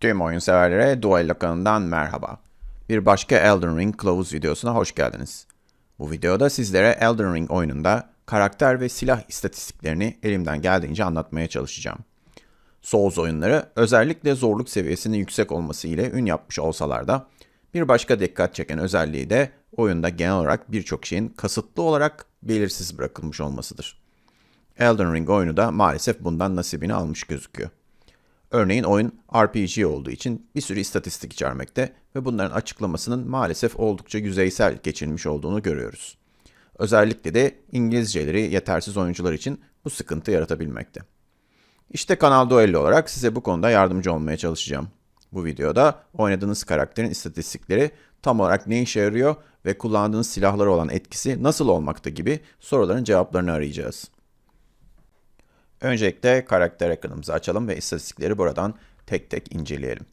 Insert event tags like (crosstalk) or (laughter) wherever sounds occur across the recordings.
Tüm oyun severlere Duello kanalından merhaba. Bir başka Elden Ring kılavuz videosuna hoş geldiniz. Bu videoda sizlere Elden Ring oyununda karakter ve silah istatistiklerini elimden geldiğince anlatmaya çalışacağım. Souls oyunları özellikle zorluk seviyesinin yüksek olması ile ün yapmış olsalar da bir başka dikkat çeken özelliği de oyunda genel olarak birçok şeyin kasıtlı olarak belirsiz bırakılmış olmasıdır. Elden Ring oyunu da maalesef bundan nasibini almış gözüküyor. Örneğin oyun RPG olduğu için bir sürü istatistik içermekte ve bunların açıklamasının maalesef oldukça yüzeysel geçilmiş olduğunu görüyoruz. Özellikle de İngilizceleri yetersiz oyuncular için bu sıkıntı yaratabilmekte. İşte Kanal Duello olarak size bu konuda yardımcı olmaya çalışacağım. Bu videoda oynadığınız karakterin istatistikleri tam olarak ne işe yarıyor ve kullandığınız silahlara olan etkisi nasıl olmakta gibi soruların cevaplarını arayacağız. Öncelikle karakter ekranımızı açalım ve istatistikleri buradan tek tek inceleyelim.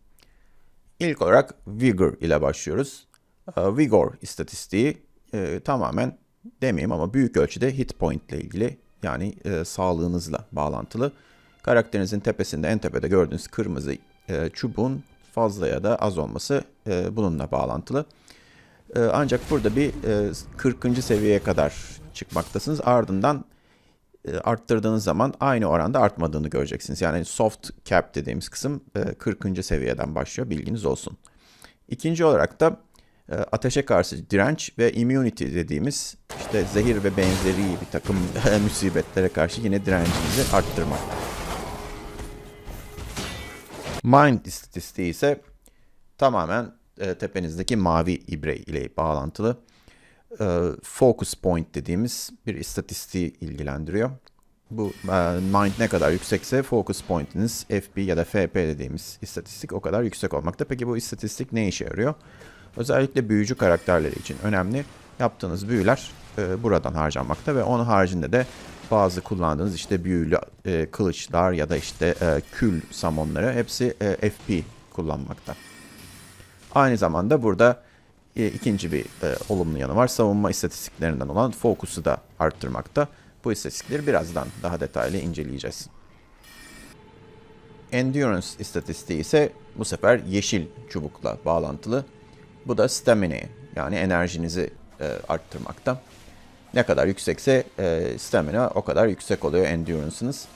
İlk olarak Vigor ile başlıyoruz. Ee, Vigor istatistiği e, tamamen demeyeyim ama büyük ölçüde hit point ile ilgili yani e, sağlığınızla bağlantılı. Karakterinizin tepesinde en tepede gördüğünüz kırmızı e, çubuğun fazla ya da az olması e, bununla bağlantılı. E, ancak burada bir e, 40. seviyeye kadar çıkmaktasınız. Ardından arttırdığınız zaman aynı oranda artmadığını göreceksiniz. Yani soft cap dediğimiz kısım 40. E, seviyeden başlıyor bilginiz olsun. İkinci olarak da e, ateşe karşı direnç ve immunity dediğimiz işte zehir ve benzeri bir takım (laughs) musibetlere karşı yine direncinizi arttırmak. Mind istatistiği ise tamamen tepenizdeki mavi ibre ile bağlantılı focus point dediğimiz bir istatistiği ilgilendiriyor. Bu mind ne kadar yüksekse focus point'iniz FB ya da FP dediğimiz istatistik o kadar yüksek olmakta. Peki bu istatistik ne işe yarıyor? Özellikle büyücü karakterleri için önemli. Yaptığınız büyüler e, buradan harcanmakta ve onun haricinde de bazı kullandığınız işte büyülü e, kılıçlar ya da işte e, kül samonları hepsi e, FP kullanmakta. Aynı zamanda burada e, ikinci bir e, olumlu yanı var. Savunma istatistiklerinden olan fokusu da arttırmakta. Bu istatistikleri birazdan daha detaylı inceleyeceğiz. Endurance istatistiği ise bu sefer yeşil çubukla bağlantılı. Bu da stamina yani enerjinizi e, arttırmakta. Ne kadar yüksekse e, stamina o kadar yüksek oluyor endurance'ınız.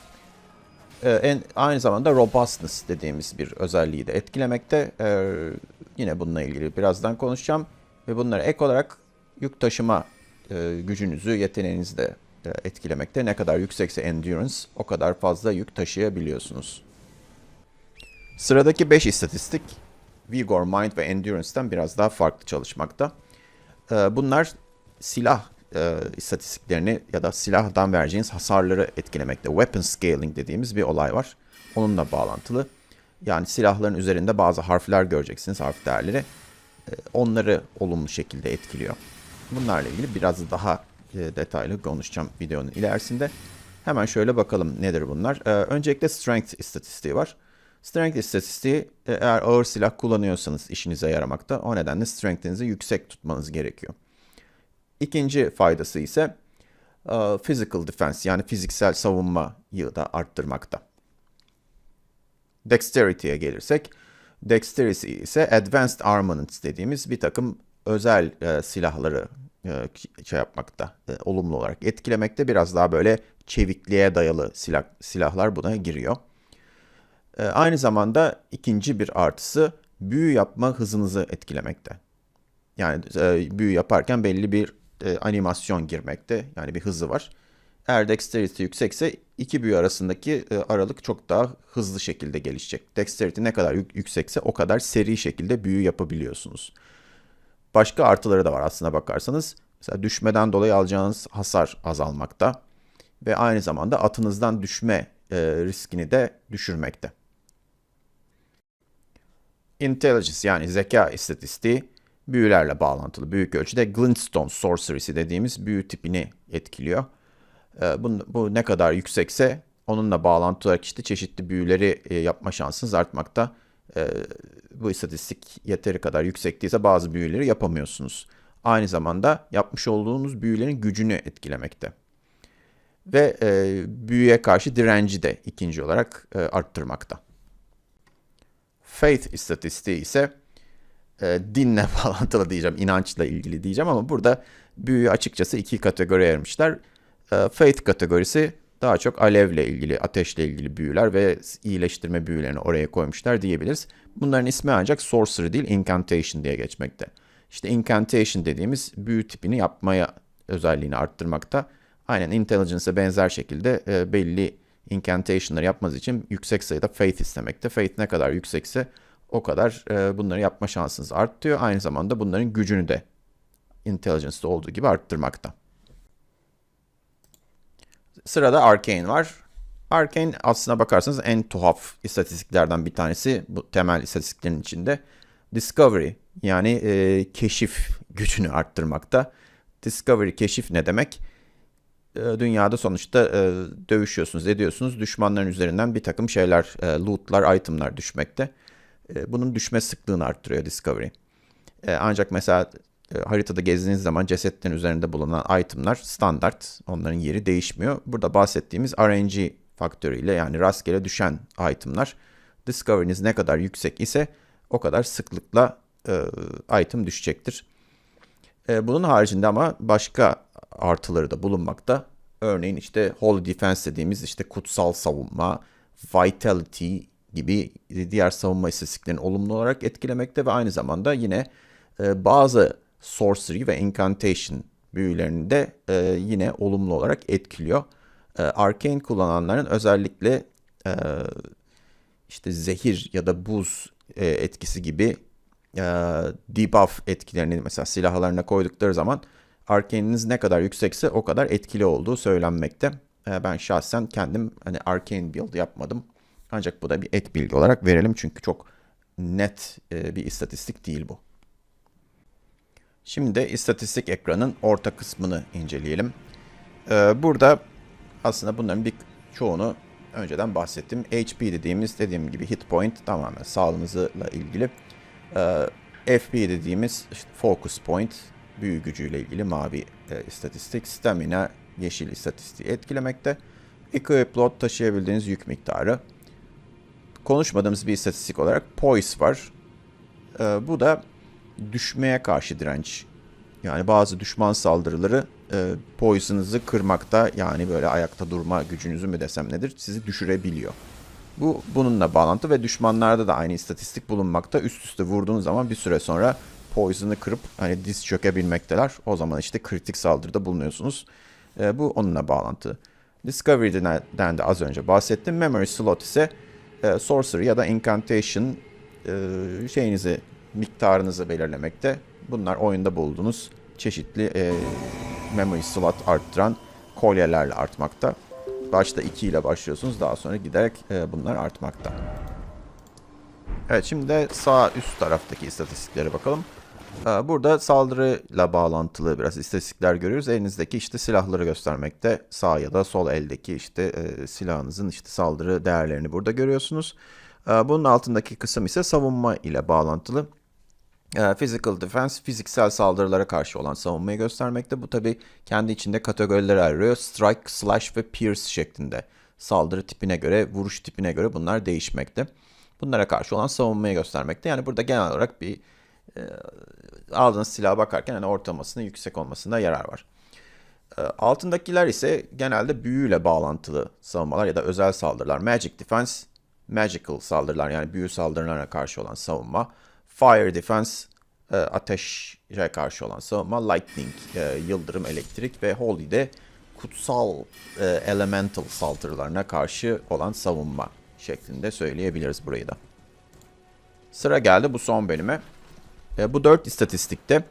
E, en, aynı zamanda robustness dediğimiz bir özelliği de etkilemekte. E, yine bununla ilgili birazdan konuşacağım. Ve bunlara ek olarak yük taşıma e, gücünüzü, yeteneğinizi de e, etkilemekte. Ne kadar yüksekse endurance o kadar fazla yük taşıyabiliyorsunuz. Sıradaki 5 istatistik Vigor, Mind ve Endurance'den biraz daha farklı çalışmakta. E, bunlar silah e, istatistiklerini ya da silahdan vereceğiniz hasarları etkilemekte. Weapon scaling dediğimiz bir olay var. Onunla bağlantılı. Yani silahların üzerinde bazı harfler göreceksiniz, harf değerleri. E, onları olumlu şekilde etkiliyor. Bunlarla ilgili biraz daha e, detaylı konuşacağım videonun ilerisinde. Hemen şöyle bakalım nedir bunlar. E, öncelikle strength istatistiği var. Strength istatistiği eğer ağır silah kullanıyorsanız işinize yaramakta. O nedenle strength'inizi yüksek tutmanız gerekiyor. İkinci faydası ise physical defense yani fiziksel savunmayı da arttırmakta. Dexterity'ye gelirsek Dexterity ise Advanced Armaments dediğimiz bir takım özel e, silahları e, şey yapmakta, e, olumlu olarak etkilemekte. Biraz daha böyle çevikliğe dayalı silah, silahlar buna giriyor. E, aynı zamanda ikinci bir artısı büyü yapma hızınızı etkilemekte. Yani e, büyü yaparken belli bir e, animasyon girmekte. Yani bir hızı var. Eğer dexterity yüksekse iki büyü arasındaki e, aralık çok daha hızlı şekilde gelişecek. Dexterity ne kadar yüksekse o kadar seri şekilde büyü yapabiliyorsunuz. Başka artıları da var aslına bakarsanız. Mesela düşmeden dolayı alacağınız hasar azalmakta ve aynı zamanda atınızdan düşme e, riskini de düşürmekte. Intelligence yani zeka istatistiği büyülerle bağlantılı büyük ölçüde Glintstone Sorcery'si dediğimiz büyü tipini etkiliyor. Ee, bu, bu ne kadar yüksekse onunla bağlantı olarak işte çeşitli büyüleri e, yapma şansınız artmakta. Ee, bu istatistik yeteri kadar yüksek değilse bazı büyüleri yapamıyorsunuz. Aynı zamanda yapmış olduğunuz büyülerin gücünü etkilemekte. Ve e, büyüye karşı direnci de ikinci olarak e, arttırmakta. Faith istatistiği ise e, dinle (laughs) bağlantılı diyeceğim, inançla ilgili diyeceğim ama burada büyüyü açıkçası iki kategori ayırmışlar. E, faith kategorisi daha çok alevle ilgili, ateşle ilgili büyüler ve iyileştirme büyülerini oraya koymuşlar diyebiliriz. Bunların ismi ancak sorcery değil, incantation diye geçmekte. İşte incantation dediğimiz büyü tipini yapmaya özelliğini arttırmakta. Aynen intelligence'e benzer şekilde e, belli incantation'ları yapmanız için yüksek sayıda faith istemekte. Faith ne kadar yüksekse o kadar e, bunları yapma şansınız artıyor. Aynı zamanda bunların gücünü de intelligence'da olduğu gibi arttırmakta. Sırada Arcane var. Arcane aslına bakarsanız en tuhaf istatistiklerden bir tanesi bu temel istatistiklerin içinde. Discovery yani e, keşif gücünü arttırmakta. Discovery keşif ne demek? E, dünyada sonuçta e, dövüşüyorsunuz, ediyorsunuz. Düşmanların üzerinden bir takım şeyler, e, lootlar, itemlar düşmekte. E, bunun düşme sıklığını arttırıyor Discovery. E, ancak mesela e, haritada gezdiğiniz zaman cesetlerin üzerinde bulunan itemlar standart. Onların yeri değişmiyor. Burada bahsettiğimiz RNG faktörüyle yani rastgele düşen itemlar discovery'niz ne kadar yüksek ise o kadar sıklıkla e, item düşecektir. E, bunun haricinde ama başka artıları da bulunmakta. Örneğin işte Holy Defense dediğimiz işte kutsal savunma, Vitality gibi diğer savunma istatistiklerini olumlu olarak etkilemekte ve aynı zamanda yine e, bazı sorcery ve incantation büyülerini de e, yine olumlu olarak etkiliyor. E, arcane kullananların özellikle e, işte zehir ya da buz e, etkisi gibi e, debuff etkilerini mesela silahlarına koydukları zaman arcane'iniz ne kadar yüksekse o kadar etkili olduğu söylenmekte. E, ben şahsen kendim hani arcane build yapmadım. Ancak bu da bir et bilgi olarak verelim çünkü çok net e, bir istatistik değil bu. Şimdi de istatistik ekranın orta kısmını inceleyelim. Ee, burada aslında bunların bir çoğunu önceden bahsettim. HP dediğimiz dediğim gibi hit point tamamen sağlığınızla ilgili. Ee, FP dediğimiz focus point büyü gücüyle ilgili mavi e, istatistik. Stamina yeşil istatistiği etkilemekte. Equip load taşıyabildiğiniz yük miktarı. Konuşmadığımız bir istatistik olarak poise var. Ee, bu da düşmeye karşı direnç. Yani bazı düşman saldırıları e, poison'ınızı kırmakta yani böyle ayakta durma gücünüzü mü desem nedir sizi düşürebiliyor. Bu bununla bağlantı ve düşmanlarda da aynı istatistik bulunmakta. Üst üste vurduğunuz zaman bir süre sonra poison'ı kırıp hani diz çökebilmekteler. O zaman işte kritik saldırıda bulunuyorsunuz. E, bu onunla bağlantı. Discovery'den de az önce bahsettim. Memory slot ise e, sorcery ya da incantation e, şeyinizi miktarınızı belirlemekte. Bunlar oyunda bulduğunuz çeşitli e, memory slot arttıran kolyelerle artmakta. Başta 2 ile başlıyorsunuz. Daha sonra giderek e, bunlar artmakta. Evet şimdi de sağ üst taraftaki istatistiklere bakalım. Burada saldırıyla bağlantılı biraz istatistikler görüyoruz. Elinizdeki işte silahları göstermekte. Sağ ya da sol eldeki işte e, silahınızın işte saldırı değerlerini burada görüyorsunuz. Bunun altındaki kısım ise savunma ile bağlantılı. Physical defense fiziksel saldırılara karşı olan savunmayı göstermekte. Bu tabi kendi içinde kategorilere ayırıyor. Strike, slash ve pierce şeklinde. Saldırı tipine göre, vuruş tipine göre bunlar değişmekte. Bunlara karşı olan savunmayı göstermekte. Yani burada genel olarak bir e, aldığınız silaha bakarken yani ortalamasının yüksek olmasında yarar var. E, altındakiler ise genelde büyüyle bağlantılı savunmalar ya da özel saldırılar. Magic defense, magical saldırılar yani büyü saldırılarına karşı olan savunma. Fire Defense e, ateşe karşı olan savunma, Lightning, e, yıldırım, elektrik ve Holy de kutsal e, elemental saldırılarına karşı olan savunma şeklinde söyleyebiliriz burayı da. Sıra geldi bu son bölüme. E, bu dört istatistikte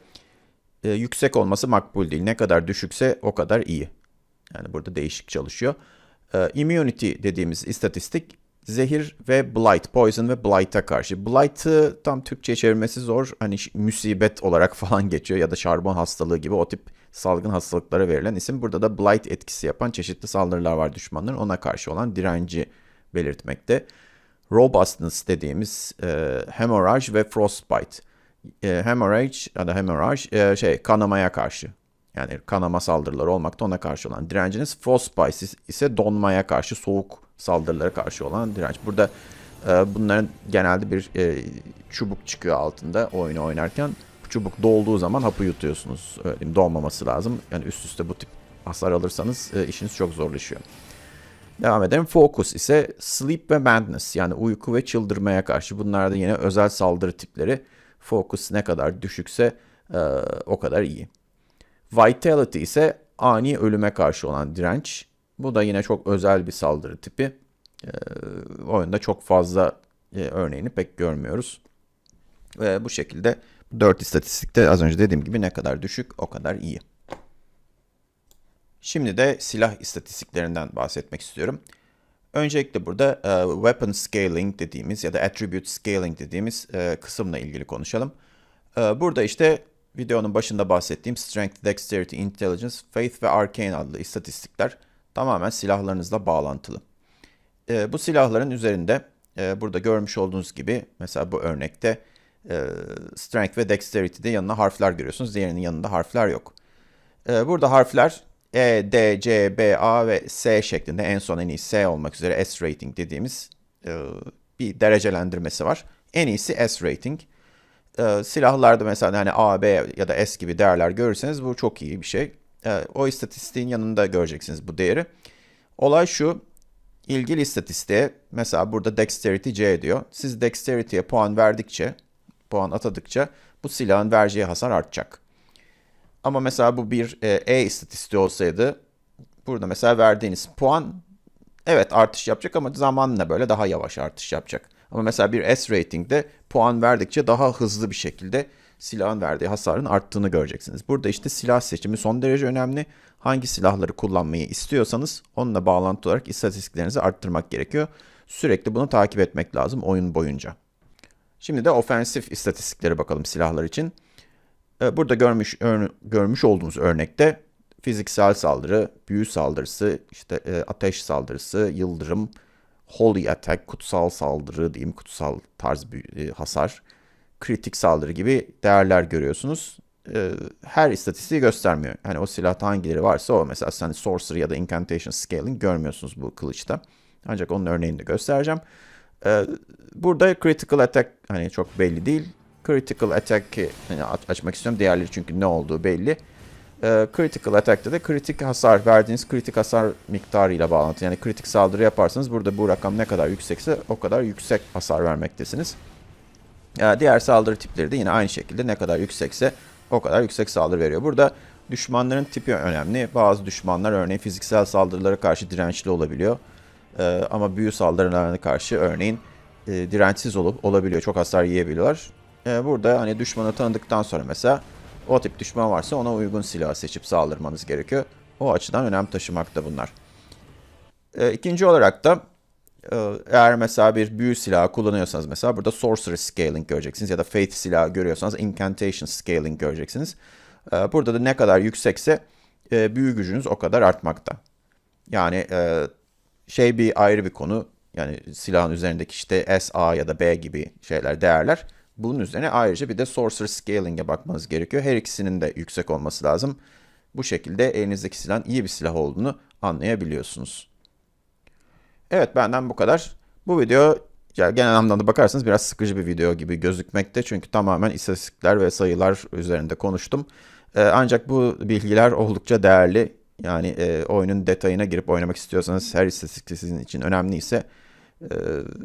e, yüksek olması makbul değil. Ne kadar düşükse o kadar iyi. Yani burada değişik çalışıyor. E, immunity dediğimiz istatistik zehir ve blight, poison ve blight'a karşı. Blight'ı tam Türkçe çevirmesi zor. Hani musibet olarak (laughs) falan geçiyor ya da şarbon hastalığı gibi o tip salgın hastalıklara verilen isim. Burada da blight etkisi yapan çeşitli saldırılar var düşmanların. Ona karşı olan direnci belirtmekte. Robustness dediğimiz e, hemorrhage ve frostbite. E, hemorrhage ya da hemorrhage e, şey kanamaya karşı. Yani kanama saldırıları olmakta ona karşı olan direnciniz. Frostbite ise donmaya karşı soğuk saldırılara karşı olan direnç. Burada E, bunların genelde bir e, çubuk çıkıyor altında oyunu oynarken. Bu çubuk dolduğu zaman hapı yutuyorsunuz. Öyle diyeyim, dolmaması lazım. Yani üst üste bu tip hasar alırsanız e, işiniz çok zorlaşıyor. Devam edelim. Focus ise sleep ve madness yani uyku ve çıldırmaya karşı. Bunlar da yine özel saldırı tipleri. Focus ne kadar düşükse e, o kadar iyi. Vitality ise ani ölüme karşı olan direnç. Bu da yine çok özel bir saldırı tipi. E, oyunda çok fazla e, örneğini pek görmüyoruz. Ve bu şekilde 4 istatistikte az önce dediğim gibi ne kadar düşük o kadar iyi. Şimdi de silah istatistiklerinden bahsetmek istiyorum. Öncelikle burada e, weapon scaling dediğimiz ya da attribute scaling dediğimiz e, kısımla ilgili konuşalım. E, burada işte videonun başında bahsettiğim strength, dexterity, intelligence, faith ve arcane adlı istatistikler tamamen silahlarınızla bağlantılı. E, bu silahların üzerinde e, burada görmüş olduğunuz gibi mesela bu örnekte e, strength ve dexterity'de yanına harfler görüyorsunuz. Diğerinin yanında harfler yok. E, burada harfler E, D, C, B, A ve S şeklinde en son en iyi S olmak üzere S rating dediğimiz e, bir derecelendirmesi var. En iyisi S rating. E, silahlarda mesela hani A, B ya da S gibi değerler görürseniz bu çok iyi bir şey. E, o istatistiğin yanında göreceksiniz bu değeri. Olay şu, ilgili istatistiğe mesela burada dexterity C diyor. Siz dexterity'ye puan verdikçe, puan atadıkça bu silahın vereceği hasar artacak. Ama mesela bu bir e, E istatistiği olsaydı burada mesela verdiğiniz puan evet artış yapacak ama zamanla böyle daha yavaş artış yapacak. Ama mesela bir S ratingde puan verdikçe daha hızlı bir şekilde silahın verdiği hasarın arttığını göreceksiniz. Burada işte silah seçimi son derece önemli. Hangi silahları kullanmayı istiyorsanız onunla bağlantı olarak istatistiklerinizi arttırmak gerekiyor. Sürekli bunu takip etmek lazım oyun boyunca. Şimdi de ofensif istatistiklere bakalım silahlar için. Ee, burada görmüş görmüş olduğumuz örnekte fiziksel saldırı, büyü saldırısı, işte e, ateş saldırısı, yıldırım, holy attack, kutsal saldırı diyeyim, kutsal tarz bir e, hasar, kritik saldırı gibi değerler görüyorsunuz. E, her istatistiği göstermiyor. Hani o silahta hangileri varsa o mesela hani sorcery ya da incantation scaling görmüyorsunuz bu kılıçta. Ancak onun örneğini de göstereceğim. Burada critical attack hani çok belli değil critical attack'i hani açmak istiyorum. Diğerleri çünkü ne olduğu belli. E, critical attack'te de kritik hasar verdiğiniz kritik hasar miktarıyla bağlantı. Yani kritik saldırı yaparsanız burada bu rakam ne kadar yüksekse o kadar yüksek hasar vermektesiniz. E, diğer saldırı tipleri de yine aynı şekilde ne kadar yüksekse o kadar yüksek saldırı veriyor. Burada düşmanların tipi önemli. Bazı düşmanlar örneğin fiziksel saldırılara karşı dirençli olabiliyor. E, ama büyü saldırılarına karşı örneğin e, dirençsiz olup olabiliyor. Çok hasar yiyebiliyorlar. Ee, burada hani düşmanı tanıdıktan sonra mesela o tip düşman varsa ona uygun silah seçip saldırmanız gerekiyor. O açıdan önem taşımakta bunlar. E, ikinci olarak da e, eğer mesela bir büyü silahı kullanıyorsanız mesela burada sorcery scaling göreceksiniz ya da faith silahı görüyorsanız incantation scaling göreceksiniz. E, burada da ne kadar yüksekse e, büyü gücünüz o kadar artmakta. Yani e, şey bir ayrı bir konu. Yani silahın üzerindeki işte S, A ya da B gibi şeyler, değerler bunun üzerine ayrıca bir de Sorcerer Scaling'e bakmanız gerekiyor. Her ikisinin de yüksek olması lazım. Bu şekilde elinizdeki silahın iyi bir silah olduğunu anlayabiliyorsunuz. Evet benden bu kadar. Bu video yani genel anlamda bakarsanız biraz sıkıcı bir video gibi gözükmekte. Çünkü tamamen istatistikler ve sayılar üzerinde konuştum. Ee, ancak bu bilgiler oldukça değerli. Yani e, oyunun detayına girip oynamak istiyorsanız her istatistik sizin için önemliyse e,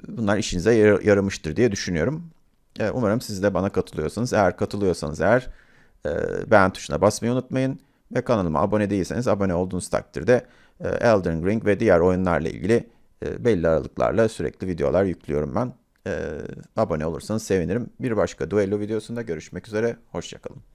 bunlar işinize yar yaramıştır diye düşünüyorum. E, umarım siz de bana katılıyorsunuz. Eğer katılıyorsanız eğer e, beğen tuşuna basmayı unutmayın. Ve kanalıma abone değilseniz abone olduğunuz takdirde e, Elden Ring ve diğer oyunlarla ilgili belli aralıklarla sürekli videolar yüklüyorum ben. Abone olursanız sevinirim. Bir başka duello videosunda görüşmek üzere. Hoşçakalın.